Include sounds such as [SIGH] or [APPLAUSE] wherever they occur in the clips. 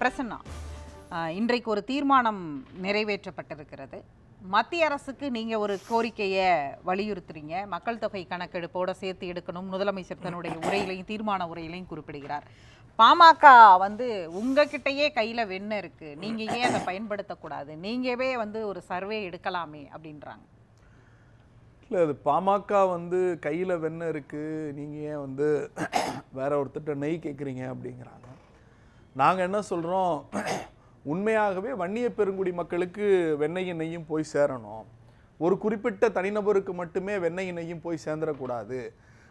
பிரசன்னா. இன்றைக்கு ஒரு தீர்மானம் நிறைவேற்றப்பட்டிருக்கிறது. மத்திய அரசுக்கு நீங்கள் ஒரு கோரிக்கையை வலியுறுத்துறீங்க. மக்கள் தொகை கணக்கெடுப்போட சேர்த்து எடுக்கணும். முதலமைச்சர் தன்னுடைய உரையிலையும் தீர்மான உரையிலையும் குறிப்பிடுகிறார். பாமக வந்து உங்ககிட்டயே கையில் வெண்ண இருக்குது நீங்கள் ஏன் அதை பயன்படுத்தக்கூடாது? நீங்கவே வந்து ஒரு சர்வே எடுக்கலாமே அப்படின்றாங்க. இல்லை அது பாமக வந்து கையில் வெண்ணெய் இருக்குது நீங்கள் ஏன் வந்து வேற ஒருத்தர்கிட்ட நெய் கேட்குறீங்க அப்படிங்கிறாங்க. நாங்கள் என்ன சொல்கிறோம் உண்மையாகவே வன்னிய பெருங்குடி மக்களுக்கு வெண்ணெய் நெய்யும் போய் சேரணும். ஒரு குறிப்பிட்ட தனிநபருக்கு மட்டுமே வெண்ணெய் நெய்யும் போய் சேர்ந்துடக்கூடாது.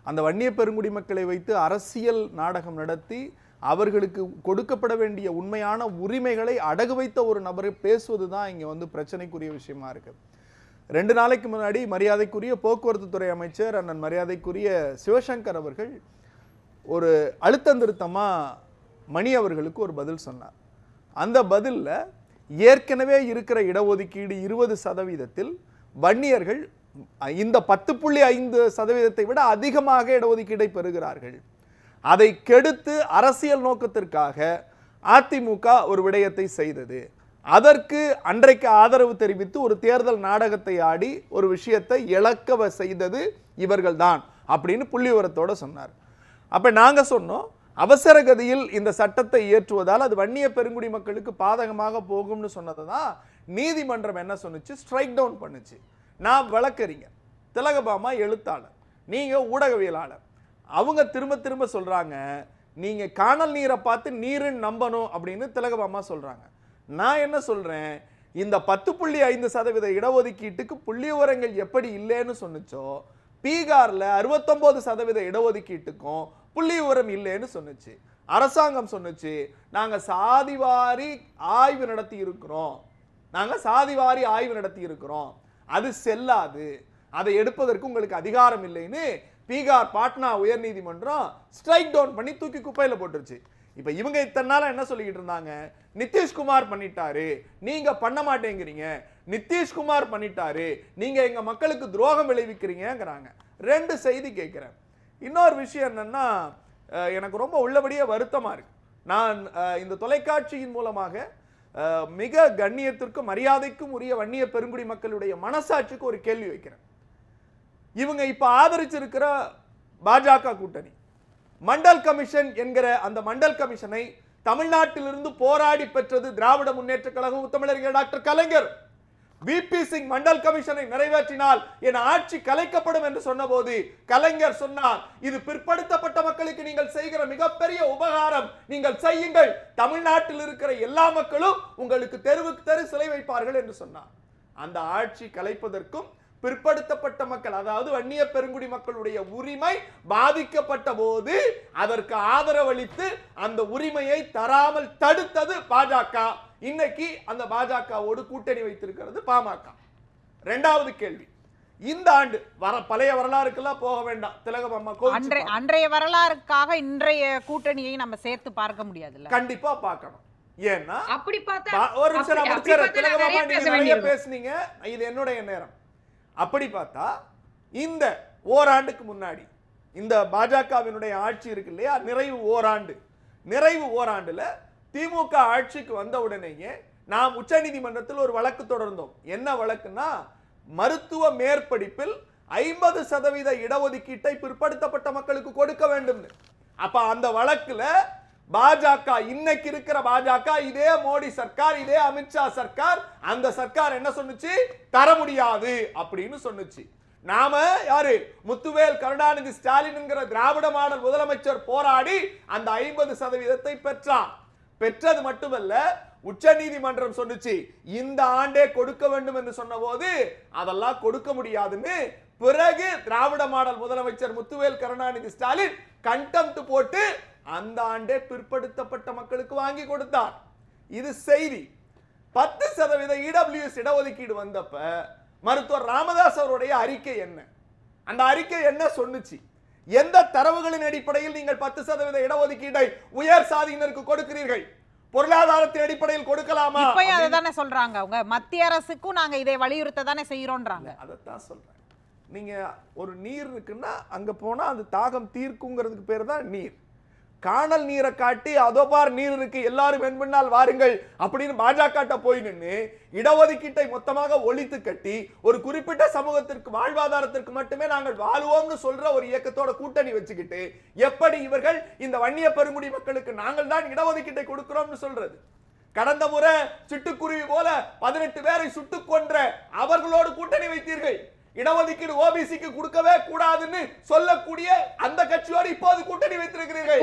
அந்த வன்னிய பெருங்குடி மக்களை வைத்து அரசியல் நாடகம் நடத்தி அவர்களுக்கு கொடுக்கப்பட வேண்டிய உண்மையான உரிமைகளை அடகு வைத்த ஒரு நபரை பேசுவது தான் இங்கே வந்து பிரச்சனைக்குரிய விஷயமா இருக்குது ரெண்டு நாளைக்கு முன்னாடி மரியாதைக்குரிய போக்குவரத்து துறை அமைச்சர் அண்ணன் மரியாதைக்குரிய சிவசங்கர் அவர்கள் ஒரு அழுத்தந்திருத்தமாக மணி அவர்களுக்கு ஒரு பதில் சொன்னார். அந்த பதிலில் ஏற்கனவே இருக்கிற இடஒதுக்கீடு இருபது சதவீதத்தில் வன்னியர்கள் இந்த பத்து புள்ளி ஐந்து சதவீதத்தை விட அதிகமாக இடஒதுக்கீடை பெறுகிறார்கள். அதை கெடுத்து அரசியல் நோக்கத்திற்காக அதிமுக ஒரு விடயத்தை செய்தது. அதற்கு அன்றைக்கு ஆதரவு தெரிவித்து ஒரு தேர்தல் நாடகத்தை ஆடி ஒரு விஷயத்தை இழக்க செய்தது இவர்கள்தான் அப்படின்னு புள்ளி உரத்தோடு சொன்னார். அப்போ நாங்கள் சொன்னோம் அவசர கதியில் இந்த சட்டத்தை இயற்றுவதால் அது வன்னிய பெருங்குடி மக்களுக்கு பாதகமாக போகும்னு சொன்னதை தான் நீதிமன்றம் என்ன சொன்னிச்சு? ஸ்ட்ரைக் டவுன் பண்ணுச்சு. நான் வழக்கறிஞர் திலகபாமா எழுத்தாளர் நீங்கள் ஊடகவியலாளர். அவங்க திரும்ப திரும்ப சொல்கிறாங்க நீங்கள் காணல் நீரை பார்த்து நீருன்னு நம்பணும் அப்படின்னு திலகபாமா சொல்கிறாங்க நான் என்ன சொல்கிறேன் இந்த பத்து புள்ளி ஐந்து சதவீத இடஒதுக்கீட்டுக்கு புள்ளி விவரங்கள் எப்படி இல்லைன்னு சொன்னுச்சோ பீகாரில் அறுபத்தொம்போது சதவீத இடஒதுக்கீட்டுக்கும் புள்ளி விவரம் இல்லைன்னு சொன்னுச்சு. அரசாங்கம் சொன்னுச்சு நாங்கள் சாதிவாரி ஆய்வு நடத்தி இருக்கிறோம் நாங்கள் சாதிவாரி ஆய்வு நடத்தி இருக்கிறோம் அது செல்லாது. அதை எடுப்பதற்கு உங்களுக்கு அதிகாரம் இல்லைன்னு பீகார் பாட்னா உயர்நீதிமன்றம் ஸ்ட்ரைக் டவுன் பண்ணி தூக்கி குப்பையில் போட்டுருச்சு. இப்போ இவங்க இத்தனை நாளாக என்ன சொல்லிக்கிட்டு இருந்தாங்க? நிதிஷ்குமார் பண்ணிட்டாரு. நீங்க பண்ண மாட்டேங்கிறீங்க. நிதிஷ்குமார் பண்ணிட்டாரு. நீங்க எங்க மக்களுக்கு துரோகம் விளைவிக்கிறீங்கங்கிறாங்க. ரெண்டு செய்தி கேட்குறேன். இன்னொரு விஷயம் என்னென்னா எனக்கு ரொம்ப உள்ளபடியே வருத்தமாக இருக்கு. நான் இந்த தொலைக்காட்சியின் மூலமாக மிக கண்ணியத்திற்கும் மரியாதைக்கும் உரிய வன்னிய பெருங்குடி மக்களுடைய மனசாட்சிக்கு ஒரு கேள்வி வைக்கிறேன். இவங்க இப்போ ஆதரிச்சிருக்கிற பாஜக கூட்டணி மண்டல் கமிஷன் என்கிற அந்த மண்டல் கமிஷனை தமிழ்நாட்டிலிருந்து போராடி பெற்றது திராவிட முன்னேற்ற கழகம் தமிழறிஞர் doctor Kalaignar. V P Singh Mandal கமிஷனை நிறைவேற்றினால் என் ஆட்சி கலைக்கப்படும் என்று சொன்னபோது கலைஞர் சொன்னார் இது பிற்படுத்தப்பட்ட மக்களுக்கு நீங்கள் செய்கிற மிகப்பெரிய உபகாரம். நீங்கள் செய்யுங்கள். தமிழ்நாட்டில் இருக்கிற எல்லா மக்களும் உங்களுக்கு தெருவுக்கு தெரு சிலை வைப்பார்கள் என்று சொன்னார். அந்த ஆட்சி கலைப்பதற்கும் பிற்படுத்தப்பட்ட மக்கள் அதாவது வன்னிய பெருங்குடி மக்களுடைய உரிமை பாதிக்கப்பட்ட போது அதற்கு ஆதரவளித்து அந்த உரிமையை தராமல் தடுத்தது பாஜக. இன்னைக்கு அந்த பாஜகவோடு கூட்டணி வைத்திருக்கிறது பாமக. ரெண்டாவது கேள்வி. இந்த ஆண்டு வர பழைய வரலாறுக்கெல்லாம் போக வேண்டாம். திலகம்மா அன்றைய அன்றைய வரலாறுக்காக இன்றைய கூட்டணியை நம்ம சேர்த்து பார்க்க முடியாதுல்ல? கண்டிப்பா பார்க்கணும். ஏன்னா அப்படி பார்த்தா ஒரு நிமிஷம் நான் முடிச்சிடுறேன். திலகம்மா, நீங்க நிறைய. பேசுனீங்க. இது என்னுடைய நேரம். அப்படி பார்த்தா இந்த ஓராண்டுக்கு முன்னாடி இந்த பாஜகவினுடைய ஆட்சி இருக்கு இல்லையா? நிறைவு ஓராண்டு. நிறைவு ஓராண்டுல திமுக ஆட்சிக்கு வந்த உடனேயே நாம் உச்சநீதிமன்றத்தில் ஒரு வழக்கு தொடர்ந்தோம். என்ன வழக்குன்னா மருத்துவ மேற்படிப்பில் ஐம்பது சதவீத இடஒதுக்கீட்டை பிற்படுத்தப்பட்ட மக்களுக்கு கொடுக்க வேண்டும்னு. அப்ப அந்த வழக்குல பாஜக இன்னைக்கு இருக்கிற பாஜக இதே மோடி சர்க்கார் இதே அமித்ஷா சர்க்கார் அந்த சர்க்கார் என்ன சொன்னுச்சு? தர முடியாது அப்படின்னு சொன்னுச்சு. நாம யாரு? முத்துவேல் கருணாநிதி ஸ்டாலின் திராவிட மாடல் முதலமைச்சர் போராடி அந்த ஐம்பது சதவீதத்தை பெற்றான் பெற்றது மட்டுமல்ல உச்ச நீதிமன்றம் சொன்னுச்சு இந்த ஆண்டே கொடுக்க வேண்டும் என்று சொன்னபோது அதெல்லாம் கொடுக்க முடியாதுன்னு பிறகு திராவிட மாடல் முதலமைச்சர் முத்துவேல் கருணாநிதி ஸ்டாலின் கண்டெம்ட் போட்டு அந்த ஆண்டே பிற்படுத்தப்பட்ட மக்களுக்கு வாங்கி கொடுத்தார். இது செய்தி. பத்து சதவீத இடபிள்யூஎஸ் இடஒதுக்கீடு வந்தப்ப மருத்துவர் ராமதாஸ் அவருடைய அறிக்கை என்ன? அந்த அறிக்கை என்ன சொன்னுச்சு எந்த தரவுகளின் அடிப்படையில் நீங்கள் பத்து சதவீத இடஒதுக்கீட்டை உயர் சாதியினருக்கு கொடுக்கிறீர்கள்? பொருளாதாரத்தின் அடிப்படையில் கொடுக்கலாமா? இப்பயும் அதை தானே சொல்றாங்க அவங்க? மத்திய அரசுக்கும் நாங்க இதை வலியுறுத்த தானே செய்யறோன்றாங்க. அதைத்தான் சொல்றேன். நீங்க ஒரு நீர் இருக்குன்னா அங்க போனா அந்த தாகம் தீர்க்குங்கிறதுக்கு பேர் தான் நீர். காணல் நீரை காட்டி அதோ பார் நீர் இருக்கு எல்லாரும் வெண்பின்னால் வாருங்கள் அப்படின்னு பாஜக போய் நின்று இடஒதுக்கீட்டை மொத்தமாக ஒழித்து கட்டி ஒரு குறிப்பிட்ட சமூகத்திற்கு வாழ்வாதாரத்திற்கு மட்டுமே நாங்கள் வாழுவோம்னு சொல்ற ஒரு இயக்கத்தோட கூட்டணி வச்சுக்கிட்டு எப்படி இவர்கள் இந்த வன்னிய பெருங்குடி மக்களுக்கு நாங்கள் தான் இடஒதுக்கீட்டை கொடுக்கிறோம்னு சொல்றது? கடந்த முறை சிட்டுக்குருவி போல பதினெட்டு பேரை சுட்டுக் கொன்ற அவர்களோடு கூட்டணி வைத்தீர்கள். இடஒதுக்கீடு ஓபிசிக்கு கொடுக்கவே கூடாதுன்னு சொல்லக்கூடிய அந்த கட்சியோடு இப்போது கூட்டணி வைத்திருக்கிறீர்கள்.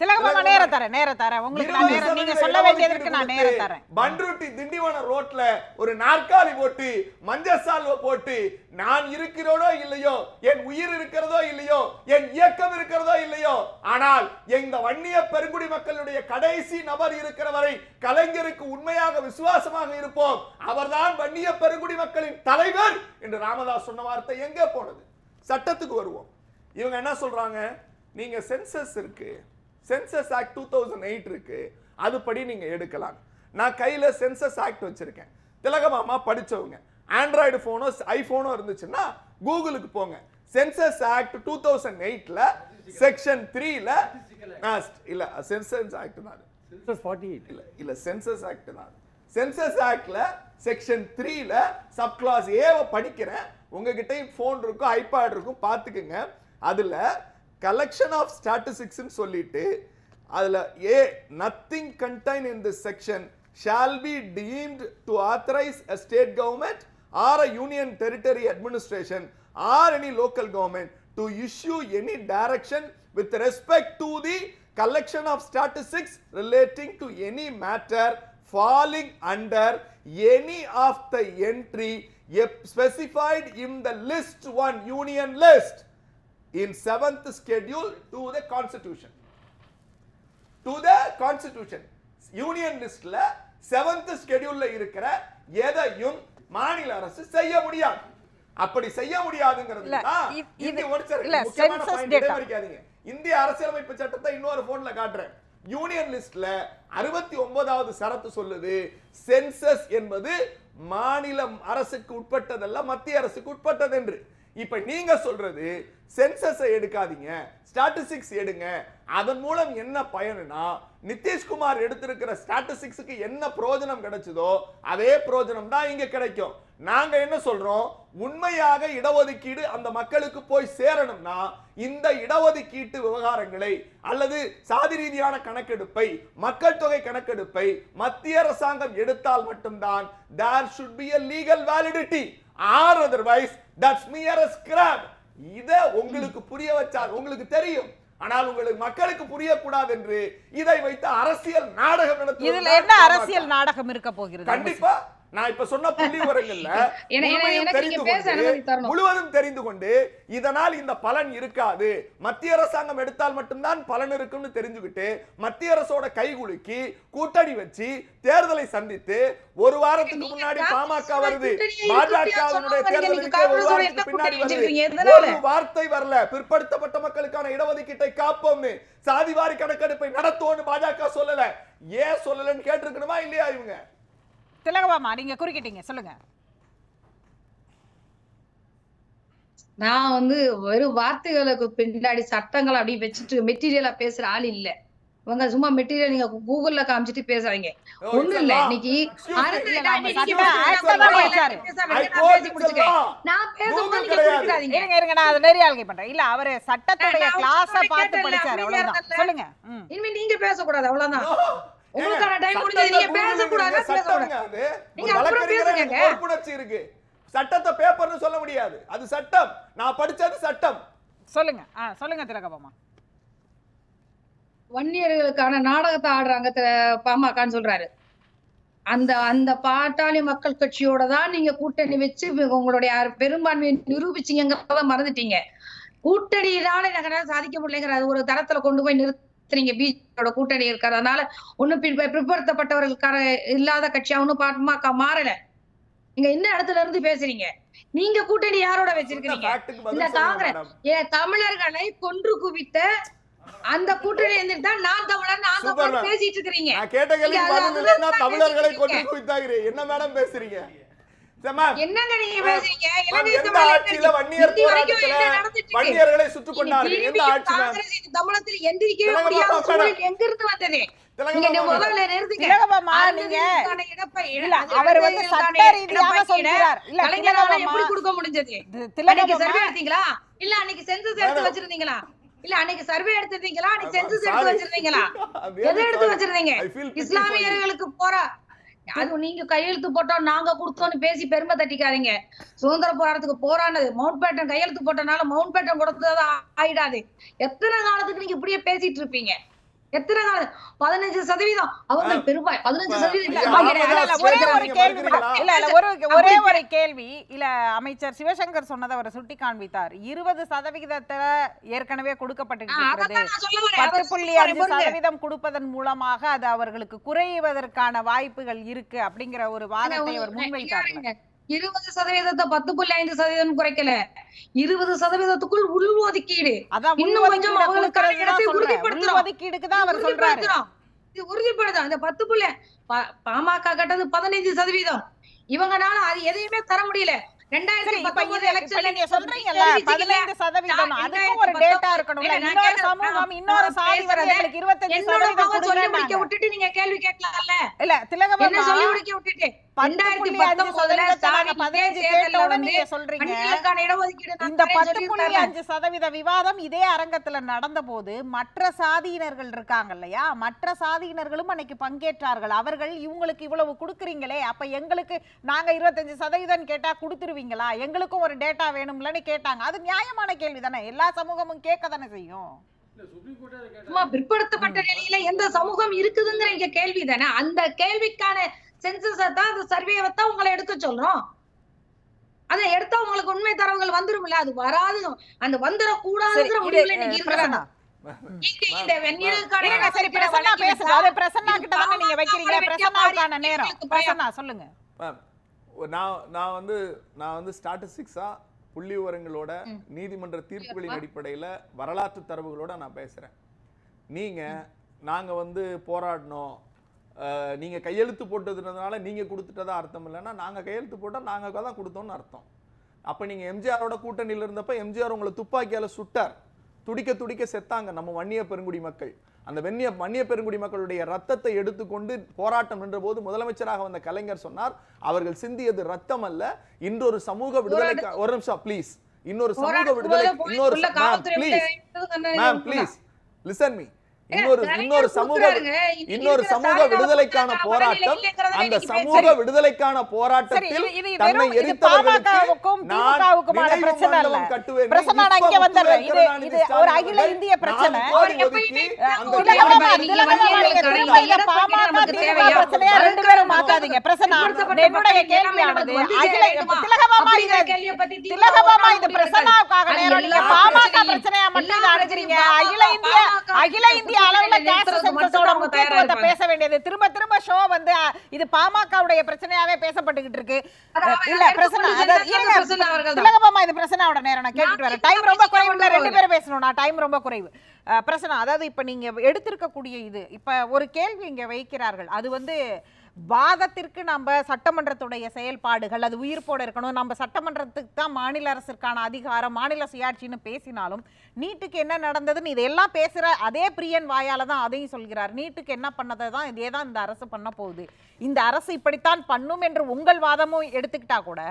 ஒண்ணு போடு, உங்களுக்கு படுகொலை 20% செய்திருக்கிற இடஒதுக்கீடு தமிழக அரசுங்க. கொடுத்து, திலகமாமா நேரம் தரேன் நேரம் தரேன். உங்களுக்கு நான் நேரம் நீங்க சொல்ல வேண்டியதற்கு நான் நேரம் தரேன். பண்ருட்டி திண்டிவனம் ரோட்ல ஒரு நாற்காலி போட்டு மஞ்சள் சால்வை போட்டு நான் இருக்கிறோனோ இல்லையோ என் உயிர் இருக்கிறதோ இல்லையோ என் இயக்கம் இருக்கிறதோ இல்லையோ ஆனால் எங்க வன்னிய பெருங்குடி மக்களுடைய கடைசி நபர் இருக்கிற வரை கலைஞருக்கு உண்மையாக விசுவாசமாக இருப்போம். அவர்தான் வன்னிய பெருங்குடி மக்களின் தலைவர் என்று ராமதாஸ் சொன்ன வார்த்தை எங்கே போனது? சட்டத்துக்கு வருவோம். இவங்க என்ன சொல்றாங்க? நீங்க சென்சஸ் இருக்கு. Census act two thousand eight இருக்கு. அதுபடி நீங்க எடுக்கலாம். நான் கையில சென்சஸ் ஆக்ட் வச்சிருக்கேன். திலகமாமா படிச்சவங்க. ஆண்ட்ராய்டு போனோ ஐபோனோ இருந்துச்சுன்னா கூகுளுக்கு போங்க. சென்சஸ் ஆக்ட் டூ தௌசண்ட் எயிட்ல செக்ஷன் த்ரீல இல்ல சென்சஸ் ஆக்ட் தான் அது. Census 48. இல்ல இல்ல சென்சஸ் ஆக்ட் தான் சென்சஸ் ஆக்ட்ல செக்ஷன் த்ரீல சப் கிளாஸ் ஏவ படிக்கிறேன். உங்ககிட்டயும் ஃபோன் இருக்கும் ஐபேட் இருக்கும் பார்த்துக்குங்க. அதுல கலெக்ஷன் ஆஃப் ஸ்டாட்டிஸ்டிக்ஸ்னு சொல்லிட்டு அதில் a nothing contain in this section shall be deemed to authorise a state government or a union territory administration or any local government to issue any direction with respect to the collection of statistics relating to any matter falling under any of the entry specified in the list one union list in seventh schedule to the constitution. To the constitution union லிஸ்ட்ல seventh ஸ்கெடியூல்ல இருக்கிற எதையும் மாநில அரசு செய்ய முடியாது. அப்படி செய்ய முடியாதுங்கிறது இந்திய அரசியலமைப்பு சட்டத்தை இன்னொரு போன்ல காட்டுறேன். யூனியன் லிஸ்ட்ல அறுபத்தி ஒன்பதாவது சரத்து சொல்லுது சென்சஸ் என்பது மாநிலம் அரசுக்கு உட்பட்டதல்ல மத்திய அரசுக்கு உட்பட்டது என்று இப்போ நீங்க சொல்றது சென்சஸை எடுக்காதீங்க ஸ்டாட்டிஸ்டிக்ஸ் எடுங்க. அதன் மூலம் என்ன பயனுனா நிதிஷ்குமார் எடுத்திருக்கிற ஸ்டாட்டிஸ்டிக்ஸுக்கு என்ன பிரயோஜனம் கிடைச்சதோ அதே பிரயோஜனம் தான் இங்கே கிடைக்கும். நாங்கள் என்ன சொல்றோம்? உண்மையாக இடஒதுக்கீடு அந்த மக்களுக்கு போய் சேரணும்னா இந்த இடஒதுக்கீட்டு விவகாரங்களை அல்லது சாதி ரீதியான கணக்கெடுப்பை மக்கள் தொகை கணக்கெடுப்பை மத்திய அரசாங்கம் எடுத்தால் மட்டும்தான் there should be a legal validity or otherwise that's mere a scrap இத உங்களுக்கு புரிய வச்சால் உங்களுக்கு தெரியும். ஆனால் உங்களுக்கு மக்களுக்கு புரியக்கூடாது என்று இதை வைத்து அரசியல் நாடகம் நடத்துவது இதுல என்ன. அரசியல் நாடகம் இருக்க போகிறது? கண்டிப்பா. நான் இப்ப சொன்ன புள்ளி விவரங்கள்ல. [LAUGHS] முழுவதும் தெரிந்து கொண்டு இதனால் இந்த பலன் இருக்காது. மத்திய அரசாங்கம் எடுத்தால் மட்டும்தான் பலன் இருக்கும்னு தெரிஞ்சுக்கிட்டு மத்திய அரசோட கைகுலுக்கி கூட்டணி வச்சு தேர்தலை சந்தித்து ஒரு வாரத்துக்கு முன்னாடி பாமக வருது. பாஜகவினுடைய சொன்னவங்க தேர்தல் நீங்க இருக்க ஒரு வாரத்துக்கு பின்னாடி வருது? ஒரு வார்த்தை வரல. பிற்படுத்தப்பட்ட மக்களுக்கான இடஒதுக்கீட்டை காப்போம்னு சாதிவாரி கணக்கெடுப்பை நடத்துவோம்னு பாஜக சொல்லல. ஏன் சொல்லலன்னு கேட்டிருக்கணுமா இல்லையா இவங்க? திலகமாமா நீங்க குறுக்கிட்டீங்க சொல்லுங்க. நான் வந்து வெறும் வார்த்தைகளுக்கு பின்னாடி சட்டங்கள் அப்படி வச்சுட்டு மெட்டீரியலா பேசுற ஆள் இல்ல. இவங்க சும்மா மெட்டீரியல் நீங்க கூகுள்ல காமிச்சிட்டு பேசுறாங்க. a இல்ல. இன்னைக்கு அவரு சட்டத்துடைய கிளாஸ பார்த்து படிச்சாரு. அவ்வளவுதான். சொல்லுங்க. இனிமே நீங்க பேசக்கூடாது அவ்வளவுதான். உங்களுக்கான சட்டத்தை முடிஞ்சது. நீங்க சட்டம்ங்க அது. நீங்க அப்புறம் பேசுங்க. பொறுப்புணர்ச்சி இருக்கு. சட்டத்தை பேப்பர்னு சொல்ல முடியாது. அது சட்டம். நான் படிச்சது சட்டம். சொல்லுங்க. ஆ சொல்லுங்க திலகமாமா வன்னியர்களுக்கான நாடகத்தை ஆடுறாங்க பாமகன்னு சொல்றாரு. அந்த அந்த பாட்டாளி மக்கள் கட்சியோட தான் நீங்க கூட்டணி வச்சு உங்களுடைய பெரும்பான்மையை நிரூபிச்சீங்கிறத மறந்துட்டீங்க. கூட்டணியினால நாங்க சாதிக்க முடியலைங்கிற அது ஒரு தரத்துல கொண்டு போய் நிறுத்துறீங்க பிஜேபியோட கூட்டணி இருக்கிறதுனால ஒண்ணும் பின் பிற்படுத்தப்பட்டவர்களுக்கான இல்லாத கட்சியா ஒண்ணும் பாமக மாறல. நீங்க என்ன இடத்துல இருந்து பேசுறீங்க. நீங்க கூட்டணி யாரோட வச்சிருக்கீங்க இந்த காங்கிரஸ் தமிழர்களை கொன்று குவித்த அந்த கூட்டணி தான் நான் தமிழர் நான் தமிழர். பேசிட்டு இருக்கிறீங்க. கேட்ட நீங்க தமிழர்களை கொண்டு. குவித்தாகிறீங்க. என்ன மேடம் பேசுறீங்க? வன்னியர்களை சுட்டுக் கொண்டார்கள்? எந்த ஆட்சி எந்திரிக்கவே முடியாத. சூழல் வந்தது? அது அவர் வந்து சட்ட ரீதியாக சொல்கிறார் எப்படி கொடுக்க முடிஞ்சது? தி- அன்னைக்கு திலகமாமா சர்வே எடுத்தீங்களா? இல்ல அன்னைக்கு சென்சஸ் எடுத்து. வச்சிருந்தீங்களா? இல்ல அன்னைக்கு சர்வே எடுத்திருந்தீங்களா? அன்னைக்கு சென்சஸ். எடுத்து வச்சிருந்தீங்களா? [LAUGHS] எதை எடுத்து. வச்சிருந்தீங்க. இஸ்லாமியர்களுக்கு போரா அது நீங்க கையெழுத்து போட்டோம் நாங்க கொடுத்தோம்னு பேசி பெருமை தட்டிக்காதீங்க. சுதந்திர போராட்டத்துக்கு போரானது மவுண்ட் பேட்டன் கையெழுத்து போட்டனால மவுண்ட் பேட்டன் கொடுத்தது ஆயிடாது. எத்தனை காலத்துக்கு நீங்க இப்படியே பேசிட்டு இருப்பீங்க? எத்தனை காலம் பதினஞ்சு சதவீதம். அவங்க பெரும்பாய். பதினஞ்சு சதவீதம் ஒரே ஒரு கேள்வி. இல்ல, இல்ல, ஒரு ஒரே ஒரு கேள்வி. இல்ல அமைச்சர் சிவசங்கர் சொன்னதை அவர் சுட்டி காண்பித்தார் இருபது சதவிகிதத்துல ஏற்கனவே கொடுக்கப்பட்டு. பத்து புள்ளி அஞ்சு. சதவீதம் கொடுப்பதன் மூலமாக அது அவர்களுக்கு குறைவதற்கான வாய்ப்புகள் இருக்கு அப்படிங்கிற ஒரு வாதத்தை அவர் முன்வைத்தார் இருபது சதவீதத்தை பத்து புள்ளி ஐந்து சதவீதம் குறைக்கல. இருபது சதவீதத்துக்குள் உள் ஒதுக்கீடு இன்னும் கொஞ்சம் அவங்களுக்கான இடத்தை. உறுதிப்படுத்துறோம். இது உறுதிப்படுத்தும் அந்த பத்து புள்ளி பாமக கட்டது பதினைஞ்சு சதவீதம். இவங்கனால அது எதையுமே தர முடியல. விட்டுட்டு நீங்க கேள்வி கேட்கலாம்ல. இல்ல என்ன திலகமாமா சொல்லி முடிக்க விட்டுட்டு? ரெண்டாயிரத்தி புள்ளி அஞ்சு சதவீத விவாதம் இதே அரங்கத்துல நடந்த போது மற்ற சாதியினர்கள் இருக்காங்க இல்லையா? மற்ற சாதியினர்களும் அன்னைக்கு பங்கேற்றார்கள். அவர்கள் இவங்களுக்கு இவ்வளவு கொடுக்குறீங்களே அப்ப எங்களுக்கு நாங்க இருபத்தஞ்சு சதவீதம் கேட்டா கொடுத்துருவீங்களா? எங்களுக்கும் ஒரு டேட்டா வேணும்லன்னு கேட்டாங்க. அது நியாயமான கேள்வி தானே எல்லா சமூகமும் கேட்க தானே செய்யும். பிற்படுத்தப்பட்ட நிலையில எந்த சமூகம் இருக்குதுங்கிற கேள்வி தானே அந்த கேள்விக்கான சென்சஸ் தான் அந்த சர்வேவை தான் உங்களை எடுக்க சொல்றோம் அதை எடுத்தா உங்களுக்கு உண்மை தரவுகள் வந்துரும்ல? அது வராது. அந்த வந்துடக்கூடாதுங்கிற முடிவுல நீங்க வைக்கிறீங்க. பிரசன்னாவுக்கான நேரம். பிரசன்னா சொல்லுங்க. மேம் நான் நான் வந்து நான் வந்து ஸ்டாட்டிஸ்டிக்ஸா புள்ளி விவரங்களோட நீதிமன்ற தீர்ப்புகளின் அடிப்படையில வரலாற்று தரவுகளோட நான் பேசுறேன். நீங்க நாங்க வந்து போராடினோம் அஹ், நீங்க கையெழுத்து போட்டதுனால நீங்க கொடுத்துட்டதா அர்த்தம் இல்லைன்னா நாங்க கையெழுத்து போட்டா நாங்க தான் கொடுத்தோம்னு அர்த்தம். அப்ப நீங்க எம்ஜிஆரோட கூட்டணியில் இருந்தப்ப எம்ஜிஆர் உங்களை துப்பாக்கியால சுட்டார். துடிக்க துடிக்க செத்தாங்க நம்ம வன்னிய பெருங்குடி மக்கள். அந்த வெண்ணிய வன்னிய பெருங்குடி மக்களுடைய ரத்தத்தை எடுத்துக்கொண்டு போராட்டம் நின்ற போது முதலமைச்சராக வந்த கலைஞர் சொன்னார் அவர்கள் சிந்தியது ரத்தம் அல்ல இன்னொரு சமூக விடுதலை ஒரு நிமிஷம் ப்ளீஸ் இன்னொரு சமூக விடுதலை இன்னொரு please ma'am please listen me இன்னொரு இன்னொரு சமூக இன்னொரு சமூக விடுதலைக்கான போராட்டம். அந்த சமூக விடுதலைக்கான போராட்டத்தில் தன்னை எரித்தவர்களுக்கு அகில இந்திய பிரச்சனை இந்திய அளவுல முக்கியத்துவத்தை. பேச வேண்டியது. திரும்ப திரும்ப ஷோ வந்து இது பாமகவுடைய பிரச்சனையாவே பேசப்பட்டுக்கிட்டு இருக்கு. இல்ல இருங்க. திலகமாமா இது பிரசன்னாவோட நேரம். நான் கேட்டுட்டு வரேன். டைம் ரொம்ப குறைவு. ரெண்டு. பேரும் பேசணும் நான் டைம் ரொம்ப குறைவு. பிரசனா அதாவது இப்போ நீங்க எடுத்திருக்கக்கூடிய இது இப்போ ஒரு கேள்வி இங்கே வைக்கிறார்கள். அது வந்து வாதத்திற்கு நம்ம சட்டமன்றத்துடைய செயல்பாடுகள் அது உயிர்ப்போட இருக்கணும். நம்ம சட்டமன்றத்துக்கு தான் மாநில அரசிற்கான அதிகாரம் மாநில சுயாட்சின்னு பேசினாலும் நீட்டுக்கு என்ன நடந்ததுன்னு இதெல்லாம் பேசுகிற அதே பிரியன் வாயால் தான் அதையும் சொல்கிறார். நீட்டுக்கு என்ன பண்ணதை தான் இதே தான் இந்த அரசு பண்ண போகுது. இந்த அரசு இப்படித்தான் பண்ணும் என்று உங்கள் வாதமும் எடுத்துக்கிட்டா கூட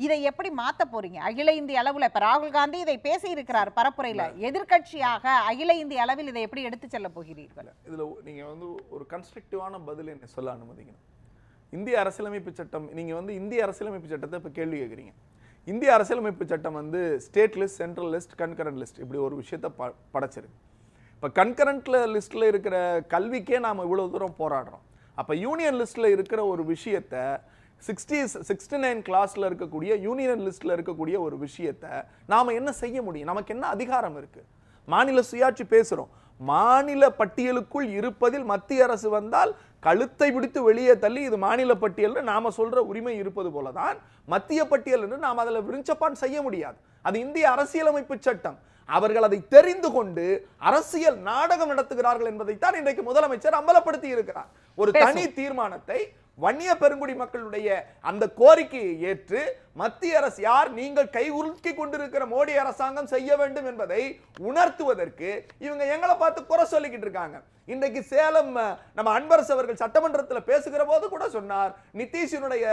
இதை எப்படி மாத்த போறீங்க? அகில இந்திய அளவுல இப்ப ராகுல் காந்தி இதை பேசி இருக்கிறார் பரப்புரையில எதிர்க்கட்சியாக அகில இந்திய அளவில் இதை எப்படி எடுத்து செல்ல போகிறீர்கள்? இதுல நீங்க வந்து ஒரு கன்ஸ்ட்ரக்டிவான பதில் என்ன சொல்ல அனுமதிக்கணும்? இந்திய அரசியலமைப்பு சட்டம் நீங்க வந்து இந்திய அரசியலமைப்பு சட்டத்தை இப்ப கேள்வி கேட்குறீங்க. இந்திய அரசியலமைப்பு சட்டம் வந்து state list central list concurrent list இப்படி ஒரு விஷயத்தை ப படைச்சிருக்கு. இப்போ கன்கரண்ட்ல லிஸ்ட்ல இருக்கிற கல்விக்கே நாம இவ்வளவு தூரம் போராடுறோம். அப்ப யூனியன் லிஸ்ட்ல இருக்கிற ஒரு விஷயத்தை சிக்ஸ்டி சிக்ஸ்டி நைன் கிளாஸ்ல இருக்கக்கூடிய யூனியன் லிஸ்ட்ல இருக்கக்கூடிய ஒரு விஷயத்தை நாம என்ன செய்ய முடியும்? நமக்கு என்ன அதிகாரம் இருக்கு? மாநில சுயாட்சி பேசுறோம். மாநில பட்டியலுக்குள் இருப்பதில் மத்திய அரசு வந்தால் கழுத்தை பிடித்து வெளியே தள்ளி இது மாநில பட்டியல்னு நாம சொல்ற உரிமை இருப்பது போலதான் மத்திய பட்டியல் என்று நாம் அதில் விருஞ்சப்பான் செய்ய முடியாது. அது இந்திய அரசியலமைப்பு சட்டம். அவர்கள் அதை தெரிந்து கொண்டு அரசியல் நாடகம் நடத்துகிறார்கள் என்பதைத்தான் இன்றைக்கு முதலமைச்சர் அம்பலப்படுத்தி இருக்கிறார். ஒரு தனி தீர்மானத்தை வன்னிய பெருங்குடி மக்களுடைய அந்த கோரிக்கையை ஏற்று மத்திய அரசு யார் நீங்கள் கைகுலுக்கி கொண்டிருக்கிற மோடி அரசாங்கம் செய்ய வேண்டும் என்பதை உணர்த்துவதற்கு இவங்க எங்களை பார்த்து குறை சொல்லிக்கிட்டு இருக்காங்க. இன்றைக்கு சேலம் நம்ம அன்பரசு அவர்கள் சட்டமன்றத்தில் பேசுகிற போது கூட சொன்னார் நிதிஷினுடைய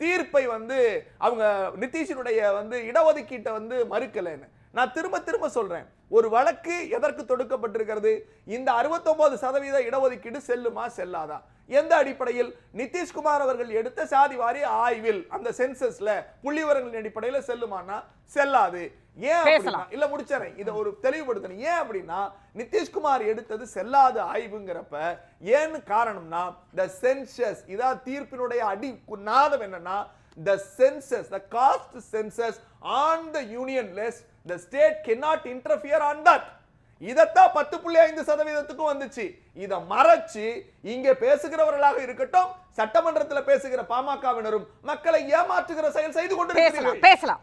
தீர்ப்பை வந்து அவங்க நிதிஷினுடைய வந்து இடஒதுக்கீட்டை வந்து மறுக்கலைன்னு. நான் திரும்ப திரும்ப சொல்றேன். ஒரு வழக்கு எதற்கு தொடுக்கப்பட்டிருக்கிறது? இந்த 69% சதவீத இடஒதுக்கீடு செல்லுமா செல்லாதா? எந்த அடிப்படையில்? நிதிஷ்குமார் அவர்கள் எடுத்த சாதி வாரி ஆய்வில் அந்த சென்சஸ்ல புள்ளிவரங்களின் அடிப்படையில் செல்லுமானா செல்லாது. ஏன். இல்ல முடிச்சறேன் இதை ஒரு தெளிவுபடுத்தணும் ஏன் அப்படின்னா நிதிஷ்குமார் எடுத்தது செல்லாத ஆய்வுங்கிறப்ப ஏன்னு காரணம்னா த சென்சஸ் இதான் தீர்ப்பினுடைய அடி நாதம் என்னன்னா the census the caste census on the union list the state not interfere on that இதத்தான் பத்து புள்ளி ஐந்து சதவீதத்துக்கும் வந்துச்சு. இத மறைச்சு இங்க பேசுகிறவர்களாக இருக்கட்டும் சட்டமன்றத்தில் பேசுகிற பாமகவினரும் மக்களை ஏமாற்றுகிற செயல் செய்து கொண்டு பேசலாம்.